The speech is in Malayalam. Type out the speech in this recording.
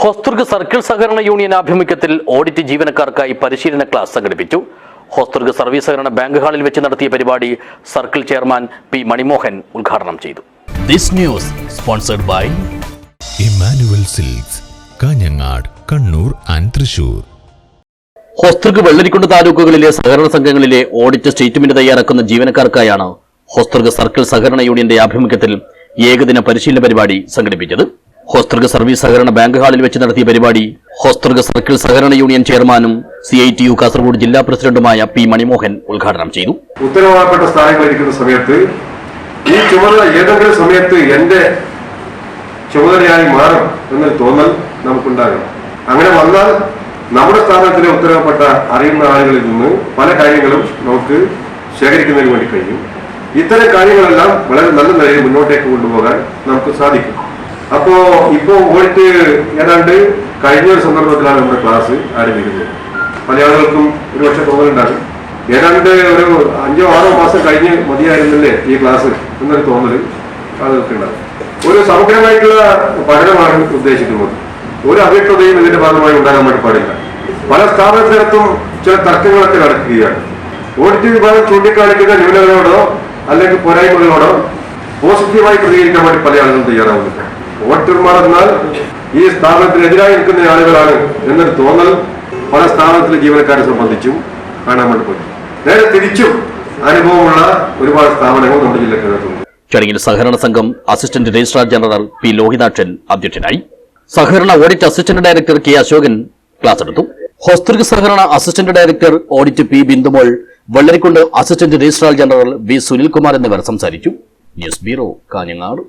ഹോസ്തുർഗ് സർക്കിൾ സഹകരണ യൂണിയൻ ആഭിമുഖ്യത്തിൽ ഓഡിറ്റ് ജീവനക്കാർക്കായി പരിശീലന ക്ലാസ് സംഘടിപ്പിച്ചു. ഹോസ്തുർഗ് സർവീസ് സഹകരണ ബാങ്ക് ഹാളിൽ വെച്ച് നടത്തിയ പരിപാടി സർക്കിൾ ചെയർമാൻ പി മണിമോഹൻ ഉദ്ഘാടനം ചെയ്തു. This news sponsored by Emmanuel silks Kanhangad Kannur and Thrissur. Hosdurg Vellarikundu താലൂക്കുകളിലെ സഹകരണ സംഘങ്ങളിലെ ഓഡിറ്റ് സ്റ്റേറ്റ്മെന്റ് തയ്യാറാക്കുന്ന ജീവനക്കാർക്കായാണ് ഹോസ്തുർഗ് സർക്കിൾ സഹകരണ യൂണിയന്റെ ആഭിമുഖ്യത്തിൽ ഏകദിന പരിശീലന പരിപാടി സംഘടിപ്പിച്ചത്. ഹോസ്തൃക് സർവീസ് സഹകരണ ബാങ്ക് ഹാളിൽ വെച്ച് നടത്തിയ പരിപാടി ഹോസ്തൃക സർക്കിൾ സഹകരണ യൂണിയൻ ചെയർമാനും C I T U Kasaragod ജില്ലാ പ്രസിഡന്റുമായ പി മണിമോഹൻ ഉദ്ഘാടനം ചെയ്തു. ഉത്തരവാദപ്പെട്ട സ്ഥാനങ്ങളിരിക്കുന്ന സമയത്ത് ഈ ചുമതല ഏതെങ്കിലും സമയത്ത് എന്റെ ചുമതലയായി മാറും എന്നൊരു തോന്നൽ നമുക്കുണ്ടാകണം അങ്ങനെ വന്നാൽ നമ്മുടെ സ്ഥാനത്തിലെ ഉത്തരവാദപ്പെട്ട അറിയുന്ന ആളുകളിൽ നിന്ന് പല കാര്യങ്ങളും നമുക്ക് ശേഖരിക്കുന്നതിന് വേണ്ടി കഴിയും. ഇത്തരം കാര്യങ്ങളെല്ലാം വളരെ നല്ല നിലയിൽ മുന്നോട്ടേക്ക് കൊണ്ടുപോകാൻ നമുക്ക് സാധിക്കും. അപ്പോ ഇപ്പോ പോയിട്ട് ഏതാണ്ട് കഴിഞ്ഞ ഒരു സന്ദർഭത്തിലാണ് നമ്മുടെ ക്ലാസ് ആരംഭിക്കുന്നത്. മലയാളികൾക്കും ആളുകൾക്കും ഒരുപക്ഷെ തോന്നലുണ്ടാകും. ഏതാണ്ട് ഒരു അഞ്ചോ ആറോ മാസം കഴിഞ്ഞ് മതിയായിരുന്നില്ലേ ഈ ക്ലാസ് എന്നൊരു തോന്നൽ ആളുകൾക്ക് ഉണ്ടാകും. ഒരു സമഗ്രമായിട്ടുള്ള പഠനമാണ് ഉദ്ദേശിക്കുന്നത്. ഒരു അവ്യക്തതയും ഇതിന്റെ ഭാഗമായി ഉണ്ടാകാൻ പാടില്ല. പല സ്ഥാപനത്തിനകത്തും ചില തർക്കങ്ങളൊക്കെ നടക്കുകയാണ്. ഓഡിറ്റ് വിഭാഗം ചൂണ്ടിക്കാണിക്കുന്ന ന്യൂനതകളോടോ അല്ലെങ്കിൽ പോരായ്മകളോടോ പോസിറ്റീവായി പ്രതികരിക്കാൻ വേണ്ടി പല ആളുകളും തയ്യാറാവുന്നില്ല ഓഡിറ്റർമാർ എന്നാൽ ഈ സ്ഥാപനത്തിനെതിരായി നിൽക്കുന്ന ആളുകളാണ് എന്നൊരു തോന്നൽ പല സ്ഥാപനത്തിലെ ജീവനക്കാരെ സംബന്ധിച്ചും കാണാൻ വേണ്ടി പറ്റും. നേരെ തിരിച്ചും അനുഭവമുള്ള ഒരുപാട് സ്ഥാപനങ്ങൾ നമ്മുടെ ജില്ലക്കകത്തുണ്ട്. ചടങ്ങിൽ സഹകരണ സംഘം assistant registrar general P Lohithakshan അധ്യക്ഷനായി. സഹകരണ audit assistant director K Ashokan class എടുത്തു. ഹോസ്തൃക് സഹകരണ assistant director audit P Bindumol Vellarikundu assistant registrar general V Sunilkumar എന്നിവർ സംസാരിച്ചു. News bureau Kanhangad.